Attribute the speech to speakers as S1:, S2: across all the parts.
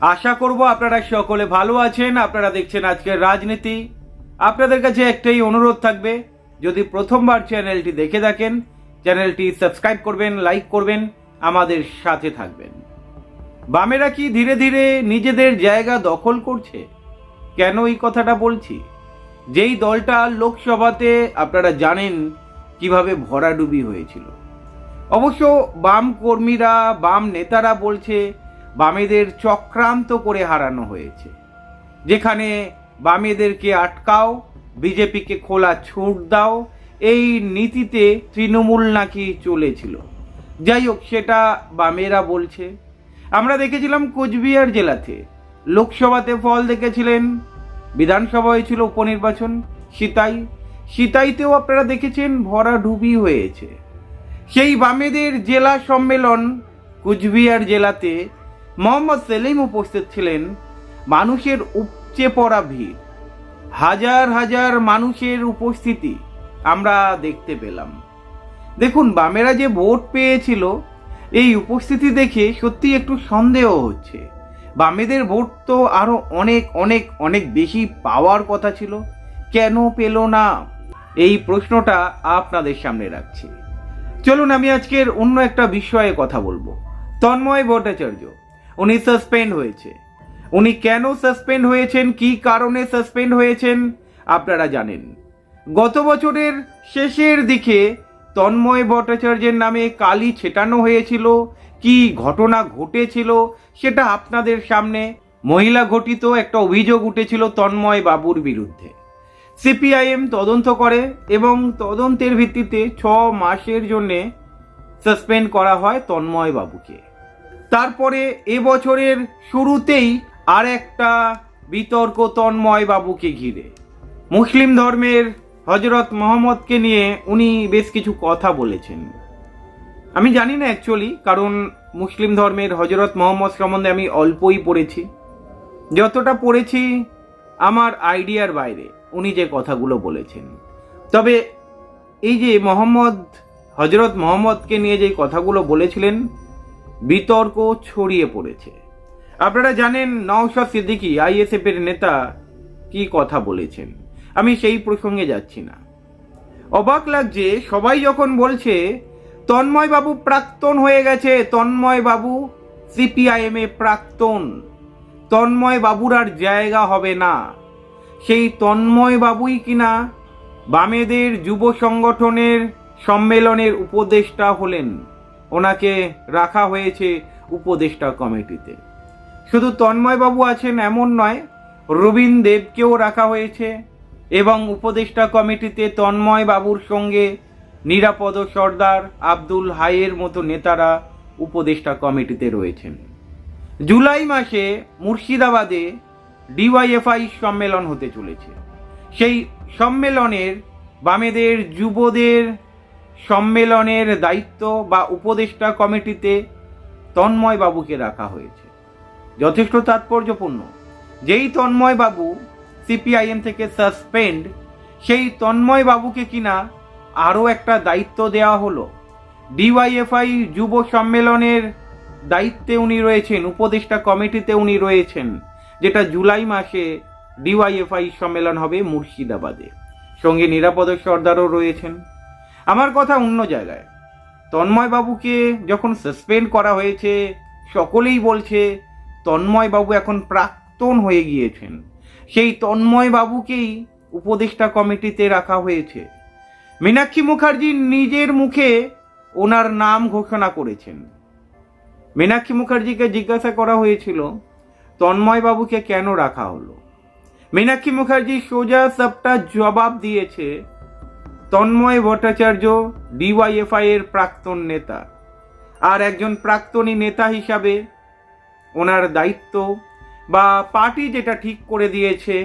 S1: আশা করব আপনারা সকলে ভালো আছেন। আপনারা দেখছেন আজকের রাজনীতি। আপনাদের কাছে একটাই অনুরোধ থাকবে, যদি প্রথমবার চ্যানেলটি দেখে থাকেন, চ্যানেলটি সাবস্ক্রাইব করবেন, লাইক করবেন, আমাদের সাথে থাকবেন। বামেরা কি ধীরে ধীরে নিজেদের জায়গা দখল করছে? কেন এই কথাটা বলছি? যেই দলটা লোকসভাতে আপনারা জানেন কীভাবে ভরাডুবি হয়েছিল। অবশ্য বাম কর্মীরা, বাম নেতারা বলছে বামেদের চক্রান্ত করে হারানো হয়েছে। যেখানে বামেদেরকে আটকাও, বিজেপিকে খোলা ছুট দাও, এই নীতিতে তৃণমূল নাকি চলেছিল। যাই হোক, সেটা বামেরা বলছে। আমরা দেখেছিলাম কোচবিহার জেলাতে লোকসভাতে ফল দেখেছিলেন। বিধানসভা হয়েছিল উপনির্বাচন, সিতাই। সিতাইতেও আপনারা দেখেছেন ভরাডুবি হয়েছে। সেই বামেদের জেলা সম্মেলন কুচবিহার জেলাতে মোহাম্মদ সেলিম উপস্থিত ছিলেন মানুষের উপচে পড়া ভিড়। হাজার হাজার মানুষের উপস্থিতি আমরা দেখতে পেলাম। দেখুন, বামেরা যে ভোট পেয়েছিল, এই উপস্থিতি দেখে সত্যি একটু সন্দেহ হচ্ছে। বামেদের ভোট তো আরও অনেক অনেক অনেক বেশি পাওয়ার কথা ছিল। কেন পেল না? এই প্রশ্নটা আপনাদের সামনে রাখছি। চলুন, আমি আজকের অন্য একটা বিষয়ে কথা বলব। তন্ময় ভট্টাচার্য উনি সাসপেন্ড হয়েছে। উনি কেন সাসপেন্ড হয়েছেন? কি কারণে সাসপেন্ড হয়েছেন? আপনারা জানেন। গত বছরের শেষের দিকে তন্ময় ভট্টাচার্যের নামে কালি ছেটানো হয়েছিল। কি ঘটনা ঘটেছিল সেটা আপনাদের সামনে মহিলা ঘটিত একটা অভিযোগ উঠেছিল তন্ময় বাবুর বিরুদ্ধে। সিপিআইএম তদন্ত করে এবং তদন্তের ভিত্তিতে ছ মাসের জন্যে সাসপেন্ড করা হয় তন্ময় বাবুকে। তারপরে এবছরের শুরুতেই আর একটা বিতর্ক তন্ময় বাবুকে ঘিরে। মুসলিম ধর্মের হজরত মোহাম্মদকে নিয়ে উনি বেশ কিছু কথা বলেছেন। আমি জানি না অ্যাকচুয়ালি কারণ মুসলিম ধর্মের হজরত মোহাম্মদ সম্বন্ধে আমি অল্পই পড়েছি। যতটা পড়েছি আমার আইডিয়ার বাইরে উনি যে কথাগুলো বলেছেন। তবে এই যে মোহাম্মদ, হজরত মোহাম্মদকে নিয়ে যে কথাগুলো বলেছিলেন বিতর্ক ছড়িয়ে পড়েছে। আপনারা জানেন নওশাদ সিদ্দিকী আইএসএফ এর নেতা, কি কথা বলেছেন? আমি সেই প্রসঙ্গে যাচ্ছি না। অবাক লাগছে, সবাই যখন বলছে তন্ময় বাবু প্রাক্তন হয়ে গেছে তন্ময় বাবু সিপিআইএম এ প্রাক্তন তন্ময় বাবুর আর জায়গা হবে না। সেই তন্ময় বাবুই কিনা বামেদের যুব সংগঠনের সম্মেলনের উপদেষ্টা হলেন। ওনাকে রাখা হয়েছে উপদেষ্টা কমিটিতে। শুধু তন্ময়বাবু আছেন এমন নয় রবীন দেবকেও রাখা হয়েছে এবং উপদেষ্টা কমিটিতে তন্ময় বাবুর সঙ্গে নিরাপদ সর্দার আব্দুল হাইয়ের মতো নেতারা উপদেষ্টা কমিটিতে রয়েছেন। জুলাই মাসে মুর্শিদাবাদে ডিওয়াইএফআই সম্মেলন হতে চলেছে। সেই সম্মেলনের বামেদের, যুবদের সম্মেলনের দায়িত্ব বা উপদেষ্টা কমিটিতে তন্ময় বাবুকে রাখা হয়েছে। যথেষ্ট তাৎপর্যপূর্ণ। যেই তন্ময় বাবু সিপিআইএম থেকে সাসপেন্ড, সেই তন্ময় বাবুকে কিনা আরও একটা দায়িত্ব দেওয়া হলো। ডিওয়াইএফআই যুব সম্মেলনের দায়িত্বে উনি রয়েছেন, উপদেষ্টা কমিটিতে উনি রয়েছেন, যেটা জুলাই মাসে ডিওয়াইএফআই সম্মেলন হবে মুর্শিদাবাদে। সঙ্গে নিরাপদ সর্দারও রয়েছেন। আমার কথা অন্য জায়গায়। তন্ময় বাবুকে যখন সাসপেন্ড করা হয়েছে, সকলেই বলছে তন্ময় বাবু এখন প্রাক্তন হয়ে গিয়েছেন। সেই তন্ময় বাবুকেই উপদেষ্টা কমিটিতে রাখা হয়েছে। মীনাক্ষী মুখার্জি নিজের মুখে ওনার নাম ঘোষণা করেছেন। মীনাক্ষী মুখার্জিকে জিজ্ঞাসা করা হয়েছিল তন্ময় বাবুকে কেন রাখা হলো? মীনাক্ষী মুখার্জি সোজা সবটা জবাব দিয়েছে তন্ময় ভট্টাচার্য ডিওয়াইএফআই এর প্রাক্তন নেতা। আর একজন প্রাক্তনী নেতা হিসাবে ওনার দায়িত্ব বা পার্টি যেটা ঠিক করে দিয়েছে,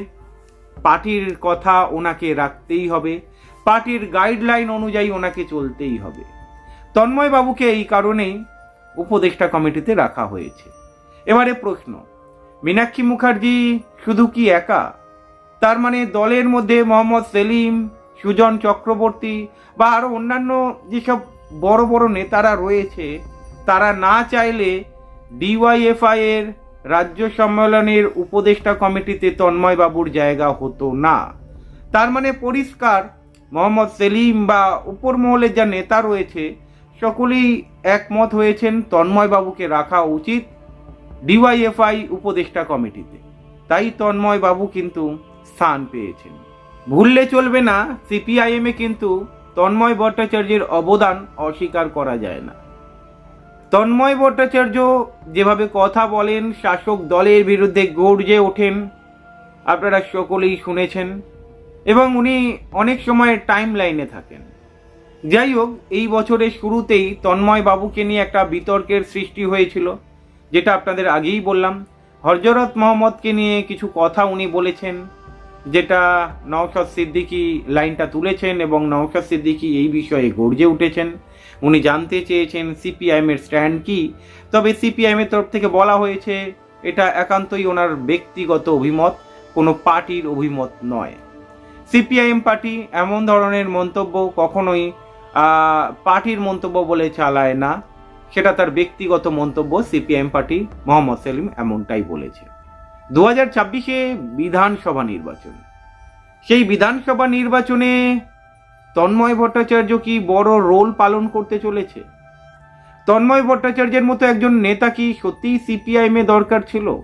S1: পার্টির কথা ওনাকে রাখতেই হবে, পার্টির গাইডলাইন অনুযায়ী ওনাকে চলতেই হবে। তন্ময় বাবুকে এই কারণেই উপদেষ্টা কমিটিতে রাখা হয়েছে। এবারে প্রশ্ন, মীনাক্ষী মুখার্জি শুধু কি একা? তার মানে দলের মধ্যে মোহাম্মদ সেলিম সুজন চক্রবর্তী বা আরও অন্যান্য যেসব বড় বড় নেতারা রয়েছে, তারা না চাইলে ডিওয়াইএফআই এর রাজ্য সম্মেলনের উপদেষ্টা কমিটিতে তন্ময় বাবুর জায়গা হতো না। তার মানে পরিষ্কার, মোহাম্মদ সেলিম বা উপর মহলের যা নেতা রয়েছে, সকলেই একমত হয়েছেন তন্ময় বাবুকে রাখা উচিত ডিওয়াইএফআই উপদেষ্টা কমিটিতে। তাই তন্ময় বাবু কিন্তু স্থান পেয়েছেন। ভুললে চলবে না, সিপিআইএমে কিন্তু তন্ময় ভট্টাচার্যের অবদান অস্বীকার করা যায় না। তন্ময় ভট্টাচার্য যেভাবে কথা বলেন, শাসক দলের বিরুদ্ধে গর্জে ওঠেন, আপনারা সকলেই শুনেছেন এবং উনি অনেক সময় টাইম লাইনে থাকেন। যাই হোক, এই বছরের শুরুতেই তন্ময় বাবুকে নিয়ে একটা বিতর্কের সৃষ্টি হয়েছিল, যেটা আপনাদের আগেই বললাম। হরজরত মোহাম্মদকে নিয়ে কিছু কথা উনি বলেছেন। যেটা নওশাদ সিদ্দিকি লাইনটা তুলেছেন এবং নওশাদ সিদ্দিকি এই বিষয়ে গর্জে উঠেছেন। উনি জানতে চেয়েছেন সিপিআইএমের স্ট্যান্ড কি। তবে সিপিআইএমের তরফ থেকে বলা হয়েছে, এটা একান্তই ওনার ব্যক্তিগত অভিমত, কোনো পার্টির অভিমত নয়। সিপিআইএম পার্টি এমন ধরনের মন্তব্য কখনোই পার্টির মন্তব্য বলে চালায় না। সেটা তার ব্যক্তিগত মন্তব্য সিপিআইএম পার্টি মোহাম্মদ সেলিম এমনটাই বলেছে। দু হাজার ছাব্বিশে বিধানসভা নির্বাচন। সেই বিধানসভা নির্বাচনে তন্ময় ভট্টাচার্য কি বড় রোল পালন করতে চলেছে? তন্ময় ভট্টাচার্যের মতো একজন নেতা কি সত্যিই সিপিআইএমে দরকার ছিল?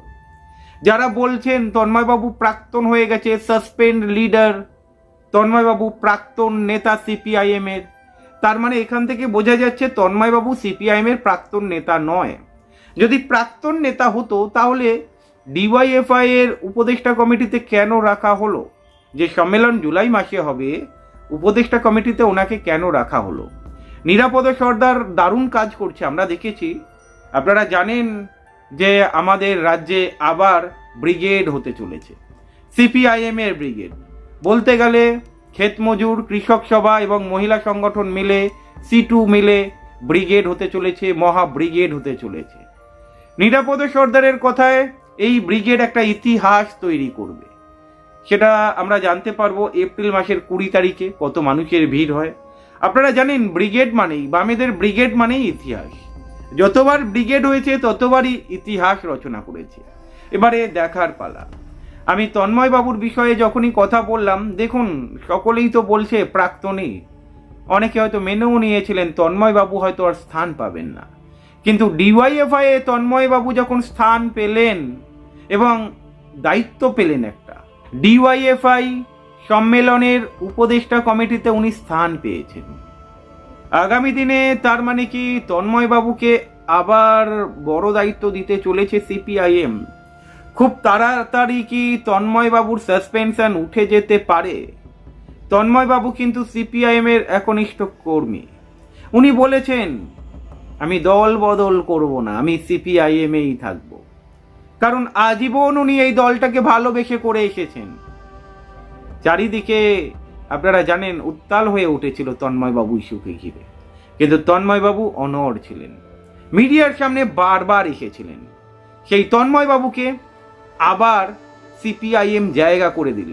S1: যারা বলছেন, তন্ময়বাবু প্রাক্তন হয়ে গেছে, সাসপেন্ড লিডার। তন্ময়বাবু প্রাক্তন নেতা সিপিআইএম এর তার মানে এখান থেকে বোঝা যাচ্ছে, তন্ময়বাবু সিপিআইএম এর প্রাক্তন নেতা নয়। যদি প্রাক্তন নেতা হতো, তাহলে ডিওয়াইএফআই এর উপদেষ্টা কমিটিতে কেন রাখা হলো? যে সম্মেলন জুলাই মাসে হবে, উপদেষ্টা কমিটিতে ওনাকে কেন রাখা হলো? নিরাপদ সর্দার দারুণ কাজ করছে, আমরা দেখেছি। আপনারা জানেন যে আমাদের রাজ্যে আবার ব্রিগেড হতে চলেছে সিপিআইএম এর ব্রিগেড। বলতে গেলে ক্ষেত মজুর, কৃষক সভা এবং মহিলা সংগঠন মিলে সি টু মিলে ব্রিগেড হতে চলেছে, মহা ব্রিগেড হতে চলেছে। নিরাপদ সর্দারের কথায় এই ব্রিগেড একটা ইতিহাস তৈরি করবে। সেটা আমরা জানতে পারব এপ্রিল মাসের কুড়ি তারিখে কত মানুষের ভিড় হয়। আপনারা জানেন, ব্রিগেড মানেই, বামেদের ব্রিগেড মানেই ইতিহাস। যতবার ব্রিগেড হয়েছে, ততবারই ইতিহাস রচনা করেছে। এবারে দেখার পালা। আমি তন্ময় বাবুর বিষয়ে যখনই কথা বললাম, দেখুন, সকলেই তো বলছে প্রাক্তনে। অনেকে হয়তো মেনেও নিয়েছিলেন তন্ময় বাবু হয়তো আর স্থান পাবেন না। কিন্তু ডিওয়াইএফআই এ তন্ময় বাবু যখন স্থান পেলেন এবং দায়িত্ব পেলেন একটা। ডিওয়াইএফআই সম্মেলনের উপদেষ্টা কমিটিতে উনি স্থান পেয়েছেন। আগামী দিনে তার মানে কি তন্ময় বাবুকে আবার বড় দায়িত্ব দিতে চলেছে সিপিআইএম খুব তাড়াতাড়ি কি তন্ময় বাবুর সাসপেনশন উঠে যেতে পারে? তন্ময় বাবু কিন্তু সিপিআইএম এর একনিষ্ঠ কর্মী। উনি বলেছেন, আমি দল বদল করব না, আমি সিপিআইএম এই থাকব। কারণ আজীবন উনি এই দলটাকে ভালোবেসে করে এসেছেন। চারিদিকে আপনারা জানেন, উত্তাল হয়ে উঠেছিল তন্ময়বাবু ইস্যুকে ঘিরে। কিন্তু তন্ময়বাবু অনড় ছিলেন। মিডিয়ার সামনে বারবার এসেছিলেন। সেই তন্ময়বাবুকে আবার সিপিআইএম জায়গা করে দিল।